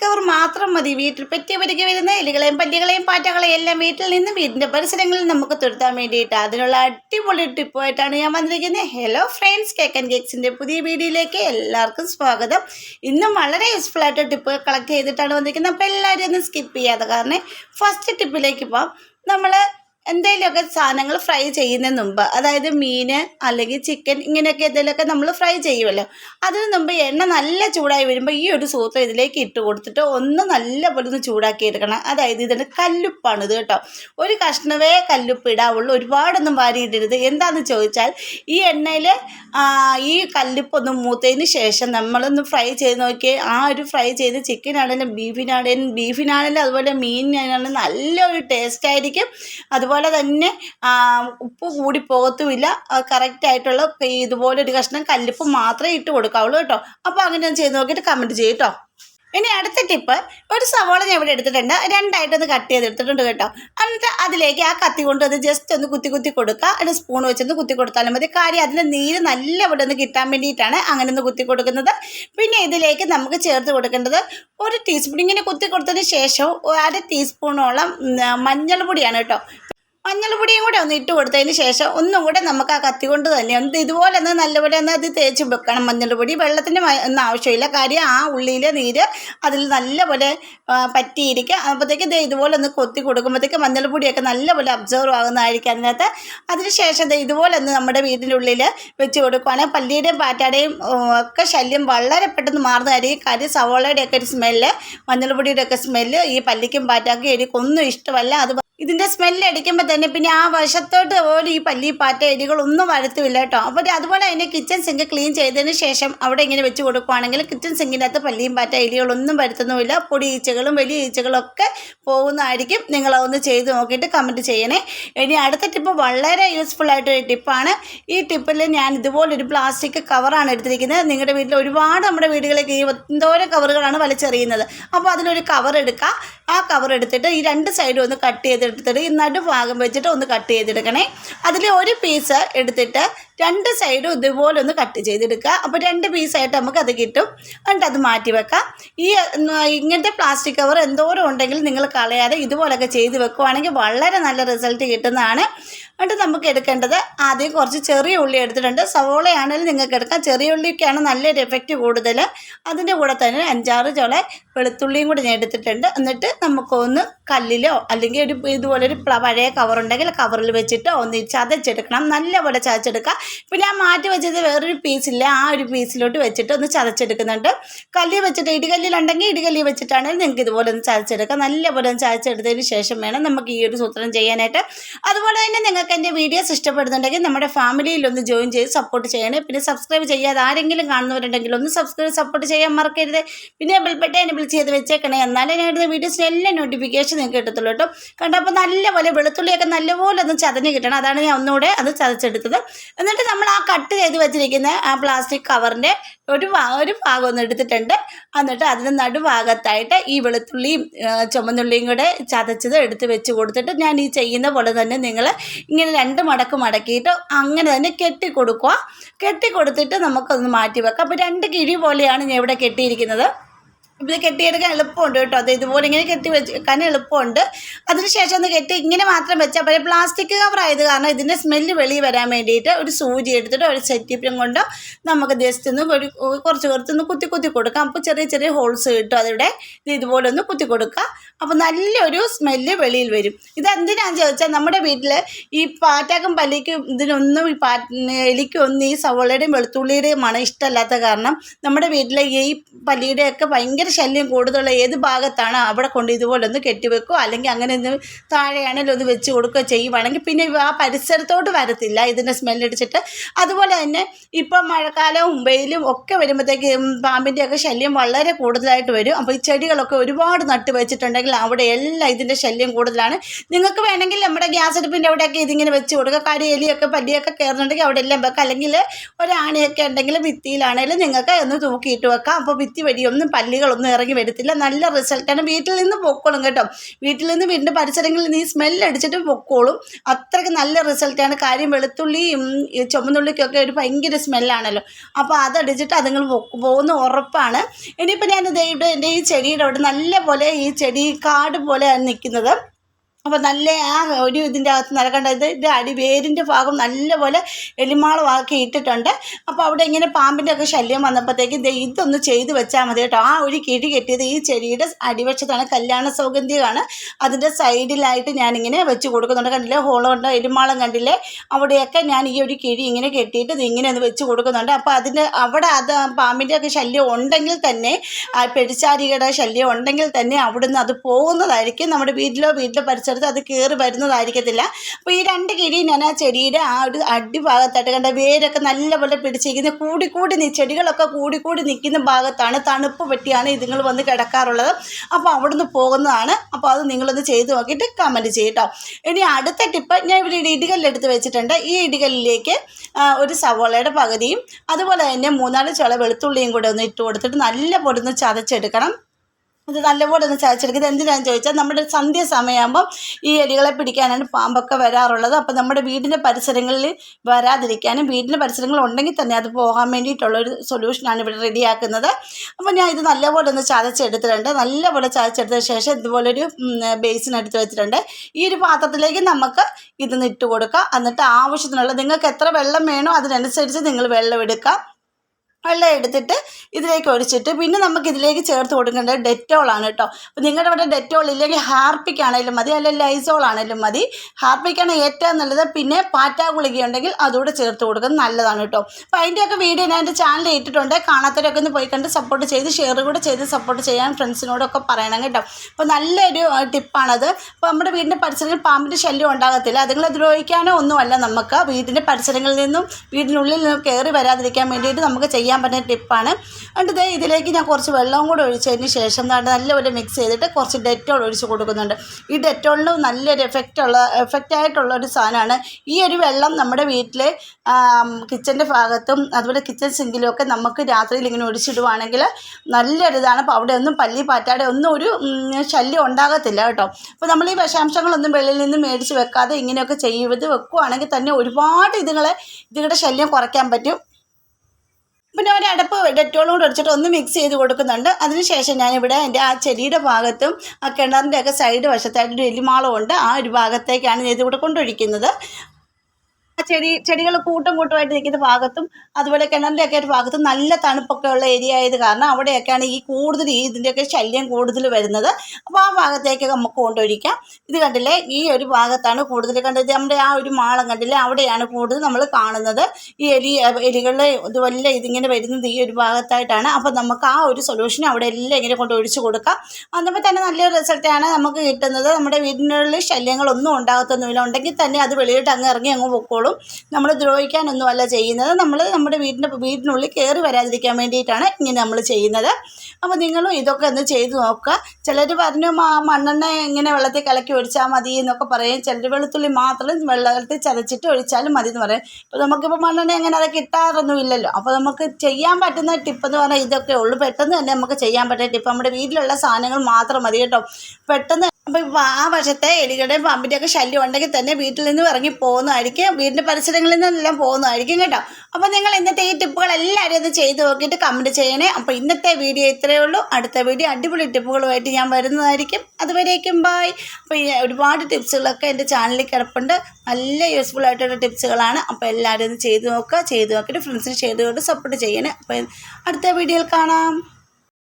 Cover മാത്രം മതി. വീട്ടിൽ പെറ്റി പെരുകി വരുന്ന എലികളെയും പല്ലികളെയും പാറ്റകളെയും എല്ലാം വീട്ടിൽ നിന്നും വീടിന്റെ പരിസരങ്ങളിൽ നമുക്ക് തുരുത്താൻ വേണ്ടിയിട്ട് അതിനുള്ള അടിപൊളി ടിപ്പുമായിട്ടാണ് ഞാൻ വന്നിരിക്കുന്നത് ഹലോ ഫ്രണ്ട്സ് കേക്ക് ആൻഡ് കേക്സിന്റെ പുതിയ വീഡിയോയിലേക്ക് എല്ലാവർക്കും സ്വാഗതം. ഇന്നും വളരെ യൂസ്ഫുൾ ആയിട്ട് ടിപ്പ് കളക്ട് ചെയ്തിട്ടാണ് വന്നിരിക്കുന്നത് അപ്പോൾ എല്ലാവരും ഒന്ന് സ്കിപ്പ് ചെയ്യാതെ കാരണം ഫസ്റ്റ് ടിപ്പിലേക്ക് പോകാം നമ്മൾ എന്തെങ്കിലുമൊക്കെ സാധനങ്ങൾ ഫ്രൈ ചെയ്യുന്നതിന് മുമ്പ് അതായത് മീൻ അല്ലെങ്കിൽ ചിക്കൻ ഇങ്ങനെയൊക്കെ എന്തെങ്കിലുമൊക്കെ നമ്മൾ ഫ്രൈ ചെയ്യുമല്ലോ. അതിന് മുമ്പ് എണ്ണ നല്ല ചൂടായി വരുമ്പോൾ ഈ ഒരു സൂത്രം ഇതിലേക്ക് ഇട്ട് കൊടുത്തിട്ട് ഒന്ന് നല്ല പോലെ ഒന്ന് ചൂടാക്കി എടുക്കണം അതായത് ഇതിന് കല്ലുപ്പാണ് ഇത് കേട്ടോ. ഒരു കഷ്ണവേ കല്ലുപ്പ് ഇടാവുള്ളൂ. ഒരുപാടൊന്നും വാരിയിടരുത്. എന്താണെന്ന് ചോദിച്ചാൽ ഈ എണ്ണയിൽ ഈ കല്ലുപ്പൊന്ന് മൂത്തതിന് ശേഷം നമ്മളൊന്ന് ഫ്രൈ ചെയ്ത് നോക്കി ആ ഒരു ഫ്രൈ ചെയ്ത് ചിക്കനാണെങ്കിലും ബീഫിനാണെങ്കിലും ബീഫിനാണെങ്കിലും അതുപോലെ മീനിനാണെങ്കിലും നല്ലൊരു ടേസ്റ്റ് ആയിരിക്കും. അതുപോലെ തന്നെ ഉപ്പ് കൂടി പോകത്തുമില്ല. കറക്റ്റായിട്ടുള്ള ഇതുപോലെ ഒരു കഷ്ണം കല്ലുപ്പ് മാത്രമേ ഇട്ട് കൊടുക്കാവുള്ളൂ കേട്ടോ. അപ്പോൾ അങ്ങനെ ചെയ്ത് നോക്കിയിട്ട് കമന്റ് ചെയ്യും കേട്ടോ ഇനി അടുത്ത ടിപ്പ് ഒരു സവോള ഞാൻ ഇവിടെ എടുത്തിട്ടുണ്ട്. രണ്ടായിട്ടൊന്ന് കട്ട് ചെയ്തെടുത്തിട്ടുണ്ട് കേട്ടോ. എന്നിട്ട് അതിലേക്ക് ആ കത്തി കൊണ്ട് അത് ജസ്റ്റ് ഒന്ന് കുത്തി കുത്തി കൊടുക്കുക. അതിന് സ്പൂൺ വെച്ചൊന്ന് കുത്തി കൊടുത്താലും മതി. കാര്യം അതിന്റെ നീര് നല്ല ഇവിടെ ഒന്ന് കിട്ടാൻ വേണ്ടിയിട്ടാണ് അങ്ങനെ ഒന്ന് കുത്തി കൊടുക്കുന്നത്. പിന്നെ ഇതിലേക്ക് നമുക്ക് ചേർത്ത് കൊടുക്കേണ്ടത് ഒരു ടീസ്പൂൺ ഇങ്ങനെ കുത്തി കൊടുത്തതിന് ശേഷം അര ടീസ്പൂണോളം ഉം, മഞ്ഞൾ പൊടിയാണ് കേട്ടോ. മഞ്ഞൾപ്പൊടിയും കൂടെ ഒന്ന് ഇട്ട് കൊടുത്തതിന് ശേഷം ഒന്നും കൂടെ നമുക്ക് ആ കത്തി കൊണ്ട് തന്നെ ഒന്ന് ഇതുപോലെ ഒന്ന് നല്ലപോലെ ഒന്ന് അത് തേച്ച് വെക്കണം മഞ്ഞൾപ്പൊടി. വെള്ളത്തിന്റെ ഒന്നും ആവശ്യമില്ല. കാര്യം ആ ഉള്ളിയിലെ നീര് അതിൽ നല്ലപോലെ പറ്റിയിരിക്കുക അപ്പോഴത്തേക്ക് ദേ ഇതുപോലെ ഒന്ന് കൊത്തി കൊടുക്കുമ്പോഴത്തേക്ക് മഞ്ഞൾപ്പൊടിയൊക്കെ നല്ലപോലെ അബ്സർവ് ആകുന്നതായിരിക്കും അതിനകത്ത്. അതിനുശേഷം ദേ ഇതുപോലെ ഒന്ന് നമ്മുടെ വീടിന്റെ ഉള്ളിൽ വെച്ച് കൊടുക്കുകയാണെങ്കിൽ പല്ലിയുടെയും പാറ്റാടെയും ഒക്കെ ശല്യം വളരെ പെട്ടെന്ന് മാറുന്നതായിരിക്കും. കാര്യം സവോളയുടെ ഒക്കെ ഒരു സ്മെല്ല് മഞ്ഞൾപ്പൊടിയുടെ ഒക്കെ സ്മെല്ല് ഈ പല്ലിക്കും പാറ്റാക്കും. എനിക്കൊന്നും ഇഷ്ടമല്ല. അത് ഇതിന്റെ സ്മെല്ല് അടിക്കുമ്പോൾ പിന്നെ ആ വശത്തോട്ട് പോലും ഈ പല്ലി പാറ്റ എലികളൊന്നും വരത്തുമില്ല കേട്ടോ. അപ്പോൾ അതുപോലെ അതിന്റെ കിച്ചൺ സിങ്ക് ക്ലീൻ ചെയ്തതിന് ശേഷം അവിടെ ഇങ്ങനെ വെച്ച് കൊടുക്കുവാണെങ്കിൽ കിച്ചൺ സിങ്കിനകത്ത് പല്ലിയും പാറ്റ എലികളൊന്നും വരുത്തുന്നുമില്ല. പൊടി ഈച്ചകളും വലിയ ഈച്ചകളും ഒക്കെ പോകുന്നതായിരിക്കും. നിങ്ങളതൊന്ന് ചെയ്ത് നോക്കിയിട്ട് കമന്റ് ചെയ്യണേ. ഇനി അടുത്ത ടിപ്പ് വളരെ യൂസ്ഫുൾ ആയിട്ടൊരു ടിപ്പാണ് ഈ ടിപ്പിൽ ഞാൻ ഇതുപോലൊരു പ്ലാസ്റ്റിക് കവറാണ് എടുത്തിരിക്കുന്നത്. നിങ്ങളുടെ വീട്ടിൽ ഒരുപാട് നമ്മുടെ വീടുകളിലേക്ക് ഈ എന്തോരം കവറുകളാണ് വലിച്ചെറിയുന്നത്. അപ്പോൾ അതിനൊരു കവർ എടുക്കുക ആ കവർ എടുത്തിട്ട് ഈ രണ്ട് സൈഡും ഒന്ന് കട്ട് ചെയ്തെടുത്തിട്ട് ഈ നടുഭാഗം വെച്ചിട്ട് ഒന്ന് കട്ട് ചെയ്തെടുക്കണേ. അതിൽ ഒരു പീസ് എടുത്തിട്ട് രണ്ട് സൈഡും ഇതുപോലെ ഒന്ന് കട്ട് ചെയ്തെടുക്കുക. അപ്പോൾ രണ്ട് പീസായിട്ട് അത് കിട്ടും. എന്നിട്ട് അത് മാറ്റി വെക്കാം. ഈ ഇങ്ങനത്തെ പ്ലാസ്റ്റിക് കവർ എന്തോരം ഉണ്ടെങ്കിൽ നിങ്ങൾ കളയാതെ ഇതുപോലൊക്കെ ചെയ്ത് വെക്കുവാണെങ്കിൽ വളരെ നല്ല റിസൾട്ട് കിട്ടുന്നതാണ്. എന്നിട്ട് നമുക്ക് എടുക്കേണ്ടത് ആദ്യം കുറച്ച് ചെറിയ ഉള്ളി എടുത്തിട്ടുണ്ട്. സവോളയാണെങ്കിലും നിങ്ങൾക്ക് എടുക്കാം. ചെറിയ ഉള്ളിക്കാണ് നല്ലൊരു എഫക്റ്റ് കൂടുതൽ. അതിന്റെ കൂടെ തന്നെ അഞ്ചാറ് ചോള വെളുത്തുള്ളിയും കൂടി ഞാൻ എടുത്തിട്ടുണ്ട്. എന്നിട്ട് നമുക്കൊന്ന് കല്ലിലോ അല്ലെങ്കിൽ ഒരു ഇതുപോലൊരു പ്ല- പഴയ കവറുണ്ടെങ്കിൽ കവറിൽ വെച്ചിട്ടോ ഒന്ന് ചതച്ചെടുക്കണം നല്ലപോലെ ചതച്ചെടുക്കുക. ഇപ്പം ഞാൻ മാറ്റി വെച്ചത് വേറൊരു പീസില്ല ആ ഒരു പീസിലോട്ട് വെച്ചിട്ട് ഒന്ന് ചതച്ചെടുക്കുന്നുണ്ട്. കല്ലിൽ വെച്ചിട്ട് ഇടികല്ലിലുണ്ടെങ്കിൽ ഇടികല്ലിൽ വെച്ചിട്ടാണെങ്കിൽ നിങ്ങൾക്ക് ഇതുപോലെ ഒന്ന് ചതച്ചെടുക്കാം നല്ലപോലെ ഒന്ന് ചതച്ചെടുത്തതിന് ശേഷം വേണം നമുക്ക് ഈ ഒരു സൂത്രം ചെയ്യാനായിട്ട്. അതുപോലെ തന്നെ നിങ്ങൾക്ക് എന്റെ വീഡിയോസ് ഇഷ്ടപ്പെടുന്നുണ്ടെങ്കിൽ നമ്മുടെ ഫാമിലിയിൽ ഒന്ന് ജോയിൻ ചെയ്ത് സപ്പോർട്ട് ചെയ്യണേ. പിന്നെ സബ്സ്ക്രൈബ് ചെയ്യാതെ ആരെങ്കിലും കാണുന്നവരുണ്ടെങ്കിൽ ഒന്ന് സബ്സ്ക്രൈബ് സപ്പോർട്ട് ചെയ്യാൻ മറക്കരുത്. പിന്നെ ബെൽപ്പെട്ട എനബിൾ ചെയ്ത് വെച്ചേക്കണേ. എന്നാലേ ഞാൻ ഇടുന്ന വീഡിയോസിന് എല്ലാ നോട്ടിഫിക്കേഷൻ നിങ്ങൾക്ക് കിട്ടത്തുള്ളൂ കേട്ടോ. കണ്ടപ്പോൾ നല്ലപോലെ വെളുത്തുള്ളിയൊക്കെ നല്ലപോലെ ഒന്ന് ചതഞ്ഞ് കിട്ടണം. അതാണ് ഞാൻ ഒന്നുകൂടെ അത് ചതച്ചെടുത്തത്. എന്നിട്ട് നമ്മൾ ആ കട്ട് ചെയ്ത് വെച്ചിരിക്കുന്ന ആ പ്ലാസ്റ്റിക് കവറിന്റെ ഒരു ഒരു ഭാഗം ഒന്ന് എടുത്തിട്ടുണ്ട്. എന്നിട്ട് അതിന്റെ നടുഭാഗത്തായിട്ട് ഈ വെളുത്തുള്ളിയും ചുമന്നുള്ളിയും കൂടെ ചതച്ചത് എടുത്ത് വെച്ച് കൊടുത്തിട്ട് ഞാൻ ഈ ചെയ്യുന്ന പോലെ തന്നെ നിങ്ങൾ ഇങ്ങനെ രണ്ട് മടക്ക് മടക്കിയിട്ട് അങ്ങനെ തന്നെ കെട്ടി കൊടുക്കുക കെട്ടി കൊടുത്തിട്ട് നമുക്കൊന്ന് മാറ്റി വെക്കാം. അപ്പോൾ രണ്ട് കിഴി പോലെയാണ് ഞാൻ ഇവിടെ കെട്ടിയിരിക്കുന്നത്. ഇത് കെട്ടിയെടുക്കാൻ എളുപ്പമുണ്ട് കേട്ടോ. അത് ഇതുപോലെ ഇങ്ങനെ കെട്ടി വെക്കാൻ എളുപ്പമുണ്ട്. അതിനുശേഷം ഒന്ന് കെട്ടി ഇങ്ങനെ മാത്രം വെച്ചാൽ പോലെ പ്ലാസ്റ്റിക് കവർ ആയത് കാരണം ഇതിന്റെ സ്മെല്ല് വെളിയിൽ വരാൻ വേണ്ടിയിട്ട് ഒരു സൂചി എടുത്തിട്ട് ഒരു സെറ്റിപ്പിനും കൊണ്ടോ നമുക്ക് ജസ്റ്റ് ഒന്ന് കുറച്ച് കുറച്ച് ഒന്ന് കുത്തി കുത്തി കൊടുക്കാം. അപ്പോൾ ചെറിയ ചെറിയ ഹോൾസ് കിട്ടും അതിവിടെ. ഇത് ഇതുപോലെ ഒന്ന് കുത്തി കൊടുക്കുക അപ്പോൾ നല്ലൊരു സ്മെല്ല് വെളിയിൽ വരും. ഇതെന്തിനാണെന്ന് ചോദിച്ചാൽ നമ്മുടെ വീട്ടിൽ ഈ പാറ്റാക്കും പല്ലിക്കും ഇതിനൊന്നും ഈ പാ എലിക്കൊന്നും ഈ സവോളയുടെയും വെളുത്തുള്ളിയുടെയും മണം ഇഷ്ടമല്ലാത്ത കാരണം നമ്മുടെ വീട്ടിലെ ഈ പല്ലിയുടെയൊക്കെ ഭയങ്കര ശല്യം കൂടുതലുള്ള ഏത് ഭാഗത്താണ് അവിടെ കൊണ്ട് ഇതുപോലെ ഒന്ന് കെട്ടിവെക്കുകയോ അല്ലെങ്കിൽ അങ്ങനെ ഒന്ന് താഴെയാണെങ്കിലും ഒന്ന് വെച്ച് കൊടുക്കുകയോ ചെയ്യുവാണെങ്കിൽ പിന്നെ ആ പരിസരത്തോട്ട് വരത്തില്ല ഇതിന്റെ സ്മെല്ലടിച്ചിട്ട് അതുപോലെ തന്നെ ഇപ്പം മഴക്കാലവും വെയിലും ഒക്കെ വരുമ്പോഴത്തേക്ക് പാമ്പിന്റെയൊക്കെ ശല്യം വളരെ കൂടുതലായിട്ട് വരും. അപ്പോൾ ഈ ചെടികളൊക്കെ ഒരുപാട് നട്ട് വെച്ചിട്ടുണ്ടെങ്കിൽ അവിടെ എല്ലാം ഇതിന്റെ ശല്യം കൂടുതലാണ്. നിങ്ങൾക്ക് വേണമെങ്കിൽ നമ്മുടെ ഗ്യാസ് അടുപ്പിന്റെ അവിടെയൊക്കെ ഇതിങ്ങനെ വെച്ച് കൊടുക്കുക കാര്യം എലിയൊക്കെ പല്ലിയൊക്കെ കയറുന്നുണ്ടെങ്കിൽ അവിടെ എല്ലാം വെക്കാം. അല്ലെങ്കിൽ ഒരാണിയൊക്കെ ഉണ്ടെങ്കിൽ ഭിത്തിയിലാണെങ്കിലും നിങ്ങൾക്ക് ഒന്ന് തൂക്കിയിട്ട് വെക്കാം. അപ്പോൾ ഭിത്തി വഴിയൊന്നും പല്ലികളൊന്നും ഒന്നും ഇറങ്ങി വരത്തില്ല. നല്ല റിസൾട്ടാണ് വീട്ടിൽ നിന്ന് പൊക്കോളും കേട്ടോ. വീട്ടിൽ നിന്ന് വീടിന്റെ പരിസരങ്ങളിൽ നീ സ്മെല്ലടിച്ചിട്ട് പൊക്കോളും. അത്രയ്ക്ക് നല്ല റിസൾട്ടാണ് കാര്യം വെളുത്തുള്ളിയും ചുമന്നുള്ളിക്കൊക്കെ ഒരു ഭയങ്കര സ്മെല്ലാണല്ലോ അപ്പോൾ അതടിച്ചിട്ട് അതുങ്ങൾ പോകുന്ന ഉറപ്പാണ്. ഇനിയിപ്പോൾ ഞാൻ ഇവിടെ എന്റെ ഈ ചെടിയുടെ അവിടെ നല്ല പോലെ ഈ ചെടി കാട് പോലെയാണ് നിൽക്കുന്നത് അപ്പോൾ നല്ല ആ ഒരു ഇതിന്റെ അകത്ത് നടക്കേണ്ട ഇത് ഇത് അടി വേരിന്റെ ഭാഗം നല്ലപോലെ എലിമാളമാക്കി ഇട്ടിട്ടുണ്ട്. അപ്പോൾ അവിടെ ഇങ്ങനെ പാമ്പിന്റെ ഒക്കെ ശല്യം വന്നപ്പോഴത്തേക്കും ദേ ഇതൊന്ന് ചെയ്ത് വെച്ചാൽ മതി കേട്ടോ. ആ ഒരു കിഴി കെട്ടിയത് ഈ ചെടിയുടെ അടിവശത്താണ് കല്യാണ സൗഗന്ധികമാണ് അതിന്റെ സൈഡിലായിട്ട് ഞാനിങ്ങനെ വെച്ച് കൊടുക്കുന്നുണ്ട്. കണ്ടില്ലേ? ഹോളുണ്ട് എലിമാളം കണ്ടില്ലേ? അവിടെയൊക്കെ ഞാൻ ഈ ഒരു കിഴി ഇങ്ങനെ കെട്ടിയിട്ട് ഇത് ഇങ്ങനെ ഒന്ന് വെച്ച് കൊടുക്കുന്നുണ്ട്. അപ്പോൾ അതിന്റെ അവിടെ അത് പാമ്പിന്റെ ഒക്കെ ശല്യം ഉണ്ടെങ്കിൽ തന്നെ ആ പെരിച്ചാരികളുടെ ശല്യം ഉണ്ടെങ്കിൽ തന്നെ അവിടുന്ന് അത് പോകുന്നതായിരിക്കും. നമ്മുടെ വീട്ടിലോ വീട്ടിലെ വീട്ടിലോ പരിസരത്ത് അത് കയറി വരുന്നതായിരിക്കത്തില്ല. അപ്പോൾ ഈ രണ്ട് കിഴി ഞാൻ ആ ചെടിയുടെ ആ ഒരു അടിഭാഗത്തായിട്ട് കണ്ട വേരൊക്കെ നല്ലപോലെ പിടിച്ചിരിക്കുന്നത് കൂടി കൂടി ചെടികളൊക്കെ കൂടി കൂടി നിൽക്കുന്ന ഭാഗത്താണ് തണുപ്പ് പറ്റിയാണ് ഇതുങ്ങൾ വന്ന് കിടക്കാറുള്ളത്. അപ്പോൾ അവിടുന്ന് പോകുന്നതാണ്. അപ്പോൾ അത് നിങ്ങളൊന്ന് ചെയ്ത് നോക്കിയിട്ട് കമന്റ് ചെയ്യട്ടോ. ഇനി അടുത്ത ടിപ്പ് ഞാൻ ഇവിടെ ഇടികല്ലെടുത്ത് വെച്ചിട്ടുണ്ട്. ഈ ഇടികല്ലിലേക്ക് ഒരു സവോളയുടെ പകുതിയും അതുപോലെ തന്നെ മൂന്നാൽ ചുള വെളുത്തുള്ളിയും കൂടെ ഒന്ന് ഇട്ട് കൊടുത്തിട്ട് നല്ല പൊടുന്ന് ചതച്ചെടുക്കണം. ഇത് നല്ലപോലെ ഒന്ന് ചതച്ചെടുക്കുക ഇത് എന്തിനാണെന്ന് ചോദിച്ചാൽ നമ്മുടെ സന്ധ്യ സമയമാകുമ്പം ഈ എലികളെ പിടിക്കാനാണ് പാമ്പൊക്കെ വരാറുള്ളത്. അപ്പോൾ നമ്മുടെ വീടിന്റെ പരിസരങ്ങളിൽ വരാതിരിക്കാനും വീടിന്റെ പരിസരങ്ങൾ ഉണ്ടെങ്കിൽ തന്നെ അത് പോകാൻ വേണ്ടിയിട്ടുള്ളൊരു സൊല്യൂഷനാണ് ഇവിടെ റെഡിയാക്കുന്നത്. അപ്പോൾ ഞാൻ ഇത് നല്ലപോലെ ഒന്ന് ചതച്ചെടുത്തിട്ടുണ്ട്. നല്ലപോലെ ചതച്ചെടുത്തതിന് ശേഷം ഇതുപോലൊരു ബേസിൻ എടുത്ത് വെച്ചിട്ടുണ്ട്. ഈ ഒരു പാത്രത്തിലേക്ക് നമുക്ക് ഇത് ഇട്ട് കൊടുക്കുക എന്നിട്ട് ആവശ്യത്തിനുള്ള നിങ്ങൾക്ക് എത്ര വെള്ളം വേണോ അതിനനുസരിച്ച് നിങ്ങൾ വെള്ളം എടുക്കുക വെള്ളം എടുത്തിട്ട് ഇതിലേക്ക് ഒഴിച്ചിട്ട് പിന്നെ നമുക്ക് ഇതിലേക്ക് ചേർത്ത് കൊടുക്കേണ്ടത് ഡെറ്റോളാണ് കേട്ടോ അപ്പോൾ നിങ്ങളുടെ ഇവിടെ ഡെറ്റോൾ ഇല്ലെങ്കിൽ ഹാർപ്പിക് ആണെങ്കിലും മതി അല്ലെങ്കിൽ ലൈസോൾ ആണെങ്കിലും മതി. ഹാർപ്പിക്കാണ് ഏറ്റവും നല്ലത്. പിന്നെ പാറ്റാ ഗുളിക ഉണ്ടെങ്കിൽ അതുകൂടെ ചേർത്ത് കൊടുക്കുന്നത് നല്ലതാണ് കേട്ടോ അപ്പോൾ അതിന്റെയൊക്കെ വീഡിയോ ഞാൻ എന്റെ ചാനലിൽ ഇട്ടിട്ടുണ്ട്. കാണാത്തവരൊക്കെ ഒന്ന് പോയി കണ്ട് സപ്പോർട്ട് ചെയ്ത് ഷെയർ കൂടെ ചെയ്ത് സപ്പോർട്ട് ചെയ്യാൻ ഫ്രണ്ട്സിനോടൊക്കെ പറയണം കേട്ടോ. അപ്പോൾ നല്ലൊരു ടിപ്പാണത് അപ്പോൾ നമ്മുടെ വീടിന്റെ പരിസരങ്ങളിൽ പാമ്പിന്റെ ശല്യം ഉണ്ടാകത്തില്ല. അതുങ്ങളെ ദ്രോഹിക്കാനോ ഒന്നുമല്ല നമുക്ക്. വീടിന്റെ പരിസരങ്ങളിൽ നിന്നും വീടിനുള്ളിൽ നിന്നും കയറി വരാതിരിക്കാൻ വേണ്ടിയിട്ട് നമുക്ക് ചെയ്യാൻ പറ്റുന്ന ടിപ്പാണ്. എന്നിട്ട് ദേ ഇതിലേക്ക് ഞാൻ കുറച്ച് വെള്ളവും കൂടെ ഒഴിച്ചതിന് ശേഷം നല്ലപോലെ മിക്സ് ചെയ്തിട്ട് കുറച്ച് ഡെറ്റോൾ ഒഴിച്ച് കൊടുക്കുന്നുണ്ട്. ഈ ഡെറ്റോളിന് നല്ലൊരു എഫക്റ്റ് ഉള്ള എഫക്റ്റ് ആയിട്ടുള്ള ഒരു സാധനമാണ്. ഈ ഒരു വെള്ളം നമ്മുടെ വീട്ടിലെ കിച്ചന്റെ ഭാഗത്തും അതുപോലെ കിച്ചൺ സിങ്കിലും ഒക്കെ നമുക്ക് രാത്രിയിൽ ഇങ്ങനെ ഒഴിച്ചിടുവാണെങ്കിൽ നല്ലൊരിതാണ് അപ്പോൾ അവിടെ ഒന്നും പല്ലി പാറ്റാടെ ഒന്നും ഒരു ശല്യം ഉണ്ടാകത്തില്ല കേട്ടോ. അപ്പോൾ നമ്മൾ ഈ വിഷാംശങ്ങളൊന്നും വെളിയിൽ നിന്ന് മേടിച്ച് വെക്കാതെ ഇങ്ങനെയൊക്കെ ചെയ്ത് വെക്കുവാണെങ്കിൽ തന്നെ ഒരുപാട് ഇതുങ്ങളെ ഇതുങ്ങളുടെ ശല്യം കുറയ്ക്കാൻ പറ്റും. പിന്നെ ഒരു അടപ്പ് ഡെറ്റോളും കൂടെ അടിച്ചിട്ട് ഒന്ന് മിക്സ് ചെയ്ത് കൊടുക്കുന്നുണ്ട്. അതിനുശേഷം ഞാനിവിടെ എന്റെ ആ ചെടിയുടെ ഭാഗത്തും ആ കിണറിന്റെ ഒക്കെ സൈഡ് വശത്തായിട്ട് ഒരു ഉണ്ട്. ആ ഒരു ഭാഗത്തേക്കാണ് ഞാൻ ഇതിവിടെ കൊണ്ടൊഴിക്കുന്നത് ചെടി ചെടികൾ കൂട്ടം കൂട്ടമായിട്ട് നിൽക്കുന്ന ഭാഗത്തും അതുപോലെ കിണറിന്റെ ഒക്കെ ഒരു ഭാഗത്തും നല്ല തണുപ്പൊക്കെ ഉള്ള ഏരിയ ആയത് കാരണം അവിടെയൊക്കെയാണ് ഈ കൂടുതൽ ഈ ഇതിന്റെയൊക്കെ ശല്യം കൂടുതൽ വരുന്നത്. അപ്പോൾ ആ ഭാഗത്തേക്ക് നമുക്ക് കൊണ്ടൊഴിക്കാം ഇത് കണ്ടില്ലേ? ഈ ഒരു ഭാഗത്താണ് കൂടുതൽ കണ്ടത്. നമ്മുടെ ആ ഒരു മാളം കണ്ടില്ലേ? അവിടെയാണ് കൂടുതൽ നമ്മൾ കാണുന്നത്. ഈ എലി എലികളുടെ ഇതുവല്ല ഇതിങ്ങനെ വരുന്നത് ഈ ഒരു ഭാഗത്തായിട്ടാണ്. അപ്പോൾ നമുക്ക് ആ ഒരു സൊല്യൂഷൻ അവിടെ എല്ലാം ഇങ്ങനെ കൊണ്ട് ഒഴിച്ചു കൊടുക്കാം. അന്നപ്പോൾ തന്നെ നല്ലൊരു റിസൾട്ടാണ് നമുക്ക് കിട്ടുന്നത്. നമ്മുടെ വീടിനുള്ളിൽ ശല്യങ്ങളൊന്നും ഉണ്ടാകത്തൊന്നുമില്ല. ഉണ്ടെങ്കിൽ തന്നെ അത് വെളിയിട്ട് അങ്ങ് ഇറങ്ങി അങ്ങ് പൊക്കോളും. നമ്മൾ ദ്രോഹിക്കാനൊന്നുമല്ല ചെയ്യുന്നത്. നമ്മൾ നമ്മുടെ വീടിന്റെ വീടിനുള്ളിൽ കയറി വരാതിരിക്കാൻ വേണ്ടിയിട്ടാണ് ഇങ്ങനെ നമ്മൾ ചെയ്യുന്നത്. അപ്പോൾ നിങ്ങളും ഇതൊക്കെ ഒന്ന് ചെയ്ത് നോക്കുക. ചിലർ പറഞ്ഞു മണ്ണെണ്ണ ഇങ്ങനെ വെള്ളത്തിൽ കലക്കി ഒഴിച്ചാൽ മതി എന്നൊക്കെ പറയും. ചിലർ വെളുത്തുള്ളി മാത്രം വെള്ളത്തിൽ ചതച്ചിട്ട് ഒഴിച്ചാലും മതി എന്ന് പറയും. അപ്പോൾ നമുക്കിപ്പോൾ മണ്ണെണ്ണ അങ്ങനെ അത് കിട്ടാറൊന്നും ഇല്ലല്ലോ. അപ്പോൾ നമുക്ക് ചെയ്യാൻ പറ്റുന്ന ടിപ്പ് എന്ന് പറഞ്ഞാൽ ഇതൊക്കെ ഉള്ളൂ. പെട്ടെന്ന് തന്നെ നമുക്ക് ചെയ്യാൻ പറ്റുന്ന ടിപ്പ്. നമ്മുടെ വീട്ടിലുള്ള സാധനങ്ങൾ മാത്രം മതി കേട്ടോ. പെട്ടെന്ന് അപ്പോൾ ആ വശത്തെ എലികളുടെയും പാമ്പിന്റെയൊക്കെ ശല്യം ഉണ്ടെങ്കിൽ തന്നെ വീട്ടിൽ നിന്ന് ഇറങ്ങി പോകുന്നതായിരിക്കും. വീടിന്റെ പരിസരങ്ങളിൽ നിന്നെല്ലാം പോകുന്നതായിരിക്കും കേട്ടോ. അപ്പോൾ നിങ്ങൾ ഇന്നത്തെ ഈ ടിപ്പുകൾ എല്ലാവരും ഒന്ന് ചെയ്ത് നോക്കിയിട്ട് കമന്റ് ചെയ്യണേ. അപ്പോൾ ഇന്നത്തെ വീഡിയോ ഇത്രയേ ഉള്ളൂ. അടുത്ത വീഡിയോ അടിപൊളി ടിപ്പുകളുമായിട്ട് ഞാൻ വരുന്നതായിരിക്കും. അതുവരേക്കും ബായ് അപ്പോൾ ഒരുപാട് ടിപ്സുകളൊക്കെ എന്റെ ചാനലിൽ കിടപ്പുണ്ട്. നല്ല യൂസ്ഫുൾ ആയിട്ടുള്ള ടിപ്സുകളാണ് അപ്പോൾ എല്ലാവരും ഒന്ന് ചെയ്ത് നോക്കുക. ചെയ്ത് നോക്കിയിട്ട് ഫ്രണ്ട്സിന് ചെയ്ത് കൊണ്ട് സപ്പോർട്ട് ചെയ്യണേ. അപ്പോൾ അടുത്ത വീഡിയോയിൽ കാണാം.